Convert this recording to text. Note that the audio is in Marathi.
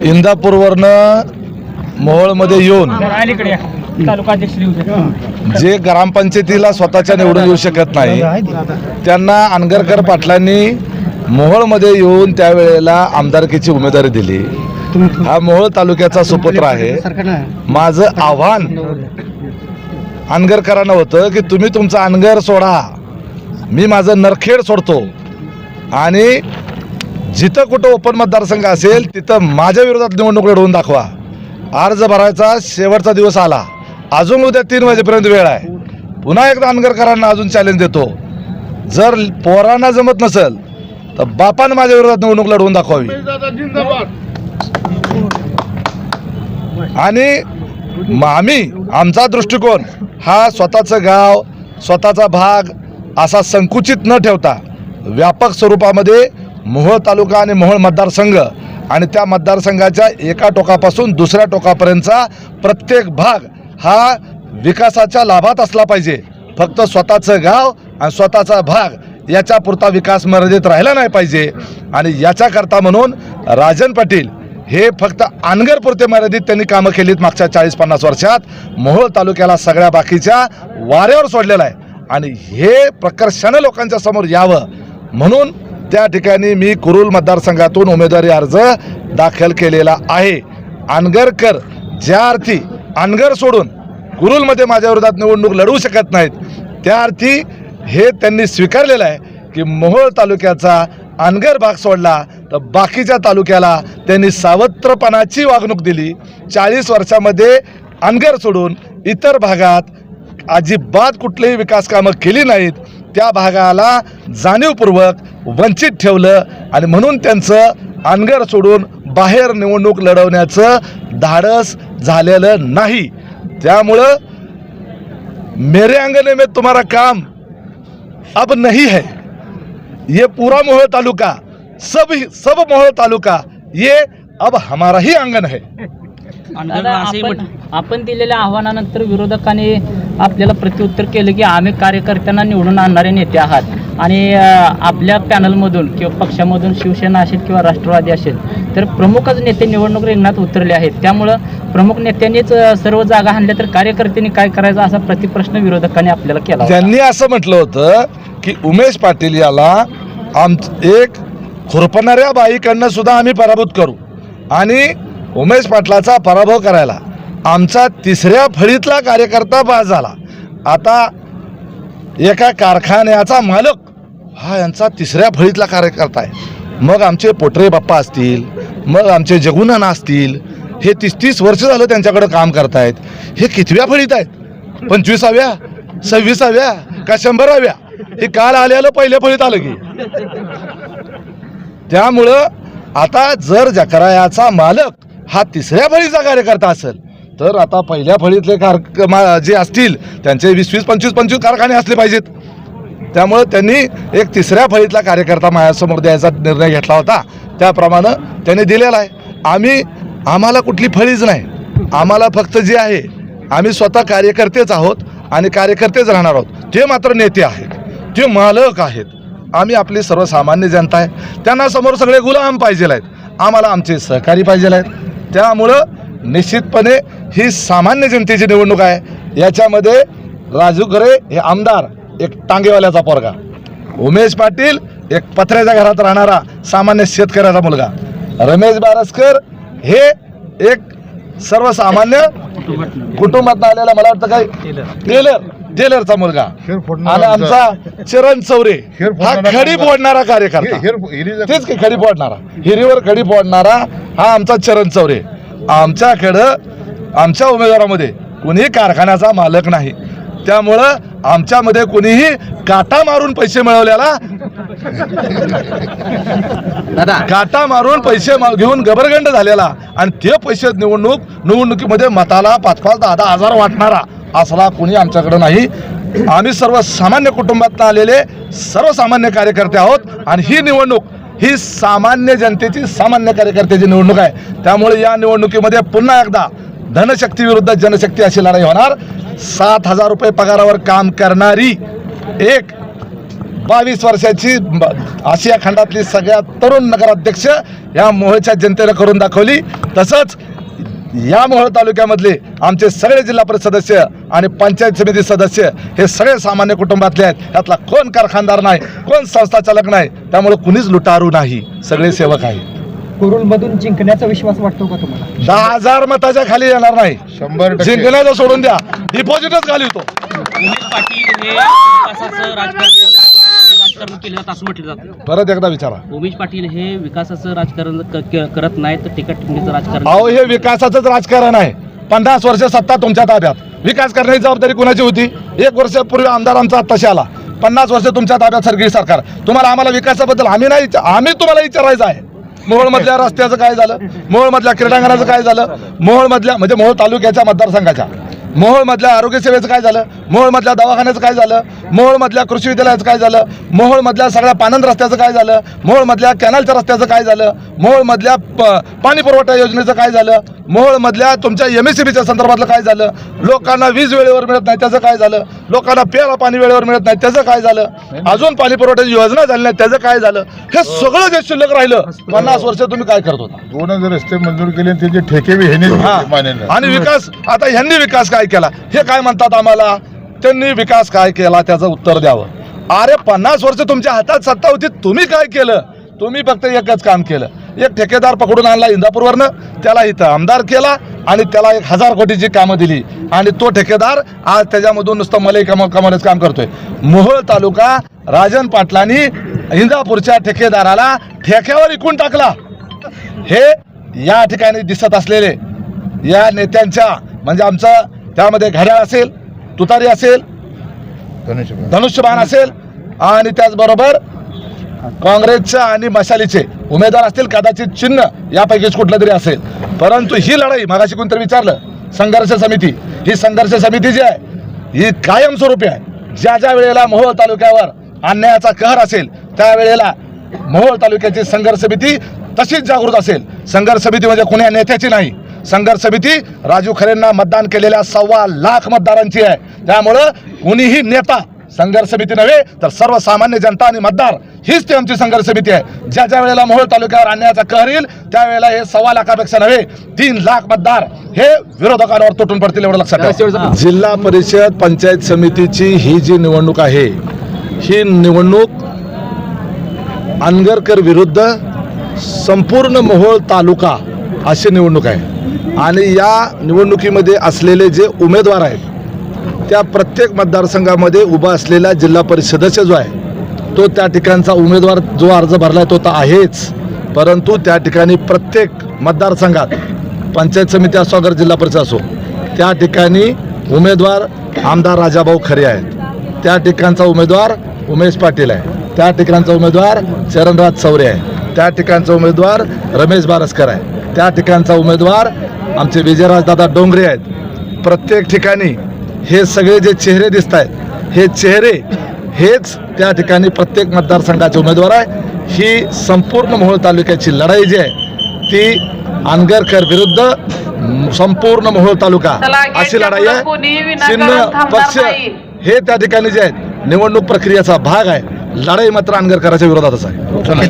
इंदापूरवरनं मोहोळमध्ये येऊन जे ग्रामपंचायतीला स्वतःच्या निवडून येऊ शकत नाही त्यांना अनगरकर पाटलांनी मोहोळमध्ये येऊन त्यावेळेला आमदारकीची उमेदवारी दिली. हा मोहोळ तालुक्याचा सुपुत्र आहे. माझं आव्हान अनगरकरांना होतं की तुम्ही तुमचं अनगर सोडा. मी माझं नरखेड सोडतो. आणि जिथं कुठं ओपन मतदारसंघ असेल तिथं माझ्या विरोधात निवडणूक लढवून दाखवा. अर्ज भरायचा शेवटचा दिवस आला. अजून उद्या तीन वाजेपर्यंत वेळ आहे. पुन्हा एकदा अनगरकरांना अजून चॅलेंज देतो. जर पोरांना जमत नसेल तर बापानं माझ्या विरोधात निवडणूक लढवून दाखवावी. आणि आम्ही आमचा दृष्टिकोन हा स्वतःचं गाव स्वतःचा भाग असा संकुचित न ठेवता व्यापक स्वरूपामध्ये मोहोळ तालुका आणि मोहोळ मतदारसंघ आणि त्या मतदारसंघाच्या एका टोकापासून दुसऱ्या टोकापर्यंतचा प्रत्येक भाग हा विकासाच्या लाभात असला पाहिजे. फक्त स्वतःचं गाव आणि स्वतःचा भाग याच्यापुरता विकास मर्यादित राहिला नाही पाहिजे. आणि याच्याकरता म्हणून राजन पाटील हे फक्त आनगरपुरते मर्यादित त्यांनी कामं केलीत मागच्या चाळीस पन्नास वर्षात. मोहोळ तालुक्याला सगळ्या बाकीच्या वाऱ्यावर सोडलेलं आहे. आणि हे प्रकर्षानं लोकांच्या समोर यावं. म्हणून त्या ठिकाणी मी कुरुल मतदारसंघातून उमेदवारी अर्ज दाखल केलेला आहे. अनगरकर ज्या अर्थी अनगर सोडून कुरुलमध्ये माझ्या विरोधात निवडणूक लढवू शकत नाहीत त्या अर्थी हे त्यांनी स्वीकारलेलं आहे की मोहोळ तालुक्याचा अनगर भाग सोडला तर बाकीच्या तालुक्याला त्यांनी सावत्रपणाची वागणूक दिली. चाळीस वर्षामध्ये अनगर सोडून इतर भागात अजिबात कुठलीही विकास कामं केली नाहीत. त्या भागाला जाणीवपूर्वक वंचित ठेवलं आणि म्हणून त्यांचं अनगर सोडून बाहेर निवडणूक लढवण्याचं धाडस झालेलं नाही. त्यामुळं मेरे अंगने में तुम्हारा काम अब नहीं है. ये पूरा मोहोळ तालुका सब सब मोहोळ तालुका ये अब हमारा ही अंगन है. आपण दिलेल्या आव्हानानंतर विरोधकांनी आपल्याला प्रत्युत्तर केलं की आम्ही कार्यकर्त्यांना निवडून आणणारे नेते आहात. आणि आपल्या पॅनलमधून किंवा पक्षामधून शिवसेना असेल किंवा राष्ट्रवादी असेल तर प्रमुखच नेते निवडणूक रिंगणात उतरले आहेत. त्यामुळं प्रमुख नेत्यांनीच सर्व जागा हाणल्या तर कार्यकर्त्यांनी काय करायचं असा प्रतिप्रश्न विरोधकांनी आपल्याला केला त्यांनी असं म्हटलं होतं की उमेश पाटील याला आम एक खुरपणाऱ्या बाईकडनं सुद्धा आम्ही पराभूत करू आणि उमेश पाटलाचा पराभव करायला. आमचा तिसऱ्या फळीतला कार्यकर्ता पास झाला. आता एका कारखान्याचा मालक हा यांचा तिसऱ्या फळीतला कार्यकर्ता आहे. मग आमचे पोटरे बाप्पा असतील मग आमचे जगुनाना असतील हे तीस तीस वर्ष झालं त्यांच्याकडं काम करतायत. हे कितव्या फळीत आहेत? पंचवीसाव्या सव्वीसाव्या का शंभराव्या? हे काल आलेलं पहिल्या फळीत आलं की. त्यामुळं आता जर जकरायाचा मालक हा तिसऱ्या फळीचा कार्यकर्ता असेल तर आता पहिल्या फळीतले कार मा- जे असतील त्यांचे वीस वीस पंचवीस पंचवीस कारखाने असले पाहिजेत. त्यामुळं त्यांनी एक तिसऱ्या फळीतला कार्यकर्ता माझ्यासमोर द्यायचा निर्णय घेतला होता. त्याप्रमाणे त्यांनी दिलेला आहे. आम्ही आम्हाला कुठली फळीच नाही. आम्हाला फक्त जे आहे आम्ही स्वतः कार्यकर्तेच आहोत आणि कार्यकर्तेच राहणार आहोत. ते मात्र नेते आहेत ते मालक आहेत आम्ही आपली सर्वसामान्य जनता आहे. त्यांना समोर सगळे गुलाम पाहिजे आहेत. आम्हाला आमचे सहकारी पाहिजे आहेत. त्यामुळं निश्चितपणे ही सामान्य जनतेची निवडणूक आहे. याच्यामध्ये राजू खरे हे आमदार एक टांगेवाल्याचा पोरगा. उमेश पाटील एक पत्र्याच्या घरात राहणारा सामान्य शेतकऱ्याचा मुलगा. रमेश बारसकर हे एक सर्वसामान्य कुटुंबात आलेला मला वाटतं काय? टेलर टेलरचा मुलगा. आणि आमचा चरण चौरे. हा खडी फोडणारा कार्यकर्ता. तेच की खडी फोडणारा. हिरीवर खडी फोडणारा हा आमचा चरण चौरे. आमच्याकडं आमच्या उमेदवारामध्ये कुणीही कारखान्याचा मालक नाही. त्यामुळं आमच्यामध्ये कुणीही काटा मारून पैसे मिळवल्याला काटा मारून पैसे घेऊन गबरगंड झालेला आणि ते पैसे निवडणूक निवडणुकीमध्ये मताला पाच पाच दहा दहा हजार वाटणारा असला कोणी आमच्याकडे नाही. आम्ही सर्वसामान्य कुटुंबात आलेले सर्वसामान्य कार्यकर्ते आहोत आणि ही निवडणूक ही सामान्य जनतेची सामान्य कार्यकर्त्याची निवडणूक आहे. त्यामुळे या निवडणुकीमध्ये पुन्हा एकदा धनशक्ती विरुद्ध जनशक्ती अशी लढाई होणार. सात हजार रुपये पगारावर काम करणारी एक बावीस वर्षाची आशिया खंडातली सगळ्यात तरुण नगराध्यक्ष या मोहळच्या जनतेनं करून दाखवली. तसंच या मोहोळ तालुक्यामधले आमचे सगळे जिल्हा परिषद सदस्य आणि पंचायत समिती सदस्य हे सगळे सामान्य कुटुंबातले आहेत. यातला कोण कारखानदार नाही कोण संस्था चालक नाही त्यामुळे कुणीच लुटारू नाही. सगळे सेवक आहेत. कुरुलमधून जिंकण्याचा विश्वास वाटतो का तुम्हाला? दहा हजार मताच्या खाली येणार नाही. शंभर जिंकण्याचं सोडून द्या. डिपॉझिटच खाली होतो. उमेश पाटील हे विकासाचं राजकारण राजकारण केलं जातं असं म्हटलं जातं. परत एकदा विचारा. उमेश पाटील हे विकासाचं राजकारण क- क- करत नाहीत तर तिकट राजकारण अहो हे विकासाचंच राजकारण आहे. पन्नास वर्ष सत्ता तुमच्या ताब्यात विकास करण्याची जबाबदारी कुणाची होती? एक वर्षापूर्वी आमदार आमचा आत्ताशी आला? पन्नास वर्ष तुमच्या ताब्यात सरकारी सरकार. तुम्हाला आम्हाला विकासाबद्दल आम्ही नाही आम्ही तुम्हाला विचारायचं आहे. मोहोळमधल्या रस्त्याचं काय झालं? मोहोळमधल्या क्रीडांगणाचं काय झालं? मोहोळमधल्या म्हणजे मोहोळ तालुक्याच्या मतदारसंघाच्या. मोहोळमधल्या आरोग्य सेवेचं काय झालं मोहोळमधल्या दवाखान्याचं काय झालं मोहोळमधल्या कृषी विद्यालयाचं काय झालं मोहोळमधल्या सगळ्या पानंद रस्त्याचं काय झालं मोहोळमधल्या कॅनलच्या रस्त्याचं काय झालं मोहोळमधल्या प- पाणी पुरवठा योजनेचं काय झालं मोहोळमधल्या तुमच्या एम एस सी बीच्या संदर्भातलं काय झालं लोकांना वीज वेळेवर मिळत नाही त्याचं काय झालं लोकांना प्यायला पाणी वेळेवर मिळत नाही त्याचं काय झालं अजून पाणी पुरवठ्याची योजना झाली नाही त्याचं काय झालं हे सगळं जे शिल्लक राहिलं पन्नास वर्ष तुम्ही काय करत होता दोनच रस्ते मंजूर केले त्याचे ठेके हा. आणि विकास आता ह्यांनी विकास काय केला? हे काय म्हणतात आम्हाला? त्यांनी विकास काय केला? त्याचं उत्तर द्यावं. अरे पन्नास वर्ष तुमच्या हातात सत्ता होती तुम्ही काय केलं? तुम्ही फक्त एकच काम केलं. एक ठेकेदार पकडून आणला इंदापूरवरनं त्याला इथं आमदार केला आणि त्याला एक हजार कोटीची कामं दिली. आणि तो ठेकेदार आज त्याच्यामधून नुसतं मलई कम कमावण्याचं काम करतोय. मोहोळ तालुका राजन पाटलांनी इंदापूरच्या ठेकेदाराला ठेक्यावर इकून टाकला. हे या ठिकाणी दिसत असलेले या नेत्यांच्या म्हणजे आमचं त्यामध्ये घड्याळ असेल तुतारी असेल धनुष्यबाण. धनुष्यबाण असेल आणि त्याचबरोबर काँग्रेसच्या आणि मशालीचे उमेदवार असतील कदाचित चिन्ह यापैकीच कुठलं तरी असेल. परंतु ही लढाई मागाशी कोणतरी विचारलं संघर्ष समिती. ही संघर्ष समिती जी आहे ही कायमस्वरूपी आहे. ज्या ज्या वेळेला मोहोळ तालुक्यावर अन्यायाचा कहर असेल त्यावेळेला मोहोळ तालुक्याची संघर्ष समिती तशीच जागृत असेल. संघर्ष समिती म्हणजे कोण्या नेत्याची नाही. संघर्ष समिती राजू खरेंना मतदान केलेल्या सव्वा लाख मतदारांची आहे. त्यामुळं कुणीही नेता संघर्ष समिती नव्हे तर सर्वसामान्य जनता आणि मतदार हीच ती आमची संघर्ष समिती आहे. ज्या ज्या वेळेला मोहोळ तालुक्यावर अन्यायाचा कहर येईल त्यावेळेला हे सव्वा लाखापेक्षा नव्हे तीन लाख मतदार हे विरोधकांवर तुटून पडतील एवढं लक्षात जिल्हा परिषद पंचायत समितीची ही जी निवडणूक आहे ही निवडणूक अनगरकर विरुद्ध संपूर्ण मोहोळ तालुका अशी निवडणूक आहे. आणि या निवडणुकीमध्ये असलेले जे उमेदवार आहेत त्या प्रत्येक मतदारसंघामध्ये उभा असलेला जिल्हा परिषद सदस्य जो आहे तो त्या ठिकाणचा उमेदवार जो अर्ज भरला आहे तो तर आहेच. परंतु त्या ठिकाणी प्रत्येक मतदारसंघात पंचायत समिती असो अगर जिल्हा परिषद असो त्या ठिकाणी उमेदवार आमदार राजाभाऊ खरे आहेत. त्या ठिकाणचा उमेदवार उमेश पाटील आहे. त्या ठिकाणचा उमेदवार चरणराज चौरे आहे. त्या ठिकाणचा उमेदवार रमेश बारसकर आहे. त्या ठिकाणचा उमेदवार आमचे विजयराजदादा डोंगरे आहेत. प्रत्येक ठिकाणी हे सगळे जे चेहरे दिसत आहेत हे चेहरे हेच त्या ठिकाणी प्रत्येक मतदारसंघाचे उमेदवार आहे ही संपूर्ण मोहोळ तालुक्याची लढाई जी आहे ती अनगरकर विरुद्ध संपूर्ण मोहोळ तालुका अशी लढाई आहे. चिन्ह पक्ष हे त्या ठिकाणी जे आहेत निवडणूक प्रक्रियेचा भाग आहे. लढाई मात्र अनगरकराच्या विरोधातच आहे.